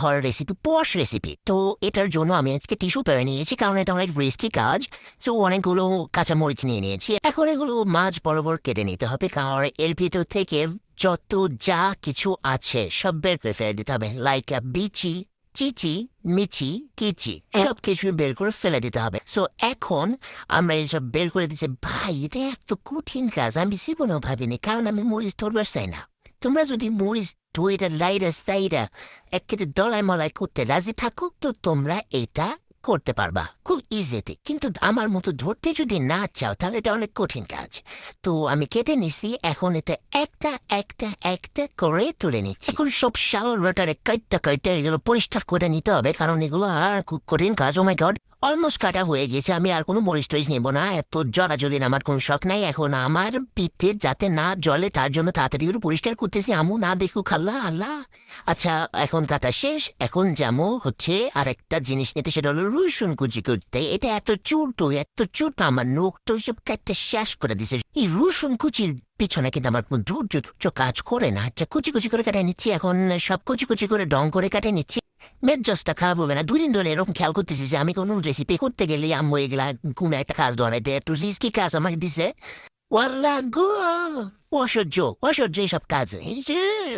হওয়ার রেসিপি পশ রেসিপি তো এটার জন্য আমি আজকে টিস্যু নিয়েছি, কারণ এটা অনেক কাজ। তো অনেকগুলো কাঁচামরিচ নিয়ে নিয়েছি। এখন এগুলো মাছ বরাবর কেটে নিতে হবে, কারণ এর ভিতর থেকে যত যা কিছু আছে, সব বের করে ফেলে দিতে হবে। লাইক বিচি, চিচি, মিচি, কিচি সব কিছু বের করে ফেলে দিতে হবে। সো এখন আমরা এইসব বের করে দিচ্ছি। ভাই, এটা এত কঠিন কাজ, আমি জীবনেও ভাবিনি, কারণ আমি মরিচ ধরবার চাই না। তোমরা যদি মরিচ ধুইটা লাইরা সাইরা দলায় মলায় করতে রাজি থাকো তো তোমরা এটা করতে পারবা খুব ইজিতে কিন্তু আমার মতো ধরতে যদি না চাও তাহলে এটা অনেক কঠিন কাজ তো আমি কেটে নিছি এখন এটা একটা একটা একটা করে তুলে নিচ্ছি এখন সব শাল রটারে কাইটটা কাইটটা এগুলো পরিষ্কার করে নিতে হবে কারণ এগুলো আর খুব কঠিন কাজ ও মাই গড অলমোস্ট কাটা হয়ে গেছে, আমি আর কোনো মরিচ টরিচ নেব না। এত জরাজলিন আমার কোনো শখ নাই, এখন আমার পিঠে যাতে না জলে তার জন্য তাড়াতাড়ি করে পরিষ্কার করতেছি। আমু না দেখুক, আল্লাহ আল্লাহ। আচ্ছা এখন কাটা শেষ। এখন যেমন হচ্ছে আর একটা জিনিস নিতে, সেটা হলো রসুন কুচি করতে। এটা এত চুটো এত চুটো আমার নোখ তো সব কাটতে শেষ করে দিছে। এই রসুন কুচির পিছনে কিন্তু আমার ধৈর্য ধৈর্য কাজ করে না। আচ্ছা কুচি কুচি করে কাটে নিচ্ছি, এখন সব কুচি কুচি করে ডং করে কাটে নিচ্ছি। মেজাজটা খারাপ হবে না দুদিন ধরে এরকম খেয়াল করতেছি যে আমি কোনো রেসিপি করতে গেলে আম্মু এগুলা কোনো একটা কাজ ধরাইতে একটু রিস্কি কাজ আমাকে দিছে ওয়াল্লা গো অসহ্য অসহ্য এইসব কাজ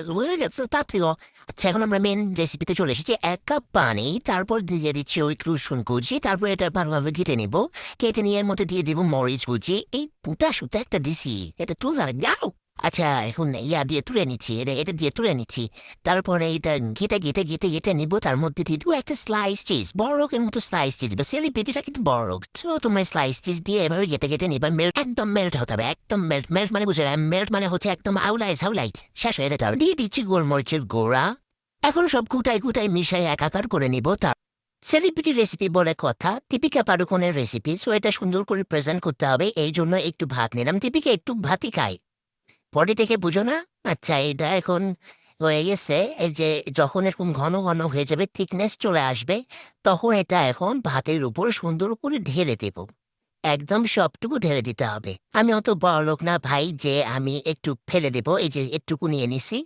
হয়ে গেছে তাতেও আচ্ছা এখন আমরা মেন রেসিপিতে চলে এসেছি এক কাপ পানি তারপর দিয়ে দিচ্ছি ওই রসুন কুচি তারপর এটা ভালোভাবে কেটে নিব কেটে নিয়ে এর মধ্যে দিয়ে দিব মরিচ কুচি এই পুটা সুতা একটা দিছি এটা তুল যাও আচ্ছা এখন ইয়া দিয়ে তুলে নিচ্ছি, এটা এটা দিয়ে তুলে নিচ্ছি। তারপরে এটা ঘেটে ঘেটে ঘেটে ঘেটে নিবো। তার মধ্যে দিয়ে দেবো একটা স্লাইস চিজ বড় লোকের মতো স্লাইস চিজ বা সেলিব্রিটিটা কিন্তু বড় লোক। তো তোমার স্লাইস চিজ দিয়ে এভাবে ঘেটে ঘেটে নিবা মেল্ট একদম মেল্ট হতে হবে, একদম মেল্ট মেল্ট মানে বুঝে মেল্ট মানে হচ্ছে একদম আউলাই সাউলাই শেষ হয়ে যেতে হবে। দিয়ে দিচ্ছি গোলমরিচের গোড়া। এখন সব কুটাই কুটাই মিশাই একাকার করে নিব। তার সেলিব্রিটি রেসিপি বলে কথা, দীপিকা পাডুকোনের রেসিপি সো এটা সুন্দর করে প্রেজেন্ট করতে হবে। এই জন্য একটু ভাত নিলাম। দীপিকা, একটু ভাতই খাই। পরে থেকে বুঝো না? আচ্ছা এটা এখন হয়ে গেছে। এই যে যখন এরকম ঘন ঘন হয়ে যাবে থিকনেস চলে আসবে তখন এটা এখন ভাতের উপর সুন্দর করে ঢেলে দেব। একদম সবটুকু ঢেলে দিতে হবে। আমি অত বড় লোক না ভাই যে আমি একটু ফেলে দেব। এই যে একটুকু নিয়ে নিছি।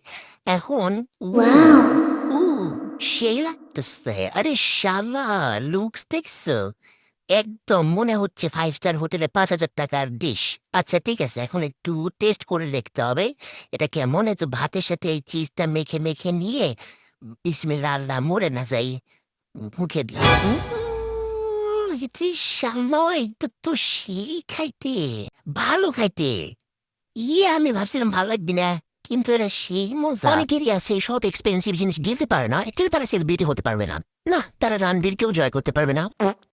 এখন উ সেই লাগতেছে। আরে শালা লুকস দেখছ? একদম মনে হচ্ছে ফাইভ স্টার হোটেলে পাঁচ হাজার টাকার ডিশ আচ্ছা ঠিক আছে, এখন একটু টেস্ট করে দেখতে হবে। এটা কেমন? এত ভাতের সাথে এই চিজটা মেখে মেখে নিয়ে বিসমিল্লা আল্লাহ মরে না যাই। মুখে দিয়ে। সময় তো তো সেই খাইতে। ভালো খাইতে। ইয়ে আমি ভাবছিলাম ভালো লাগবি না, কিন্তু এরা সেই মজা। অনেকেরই আছে সব এক্সপেন্সিভ জিনিস দিতে পারে না একটু তারা সেলিব্রিটি হতে পারবে না। না, তারা রানবীরকেও জয় করতে পারবে না।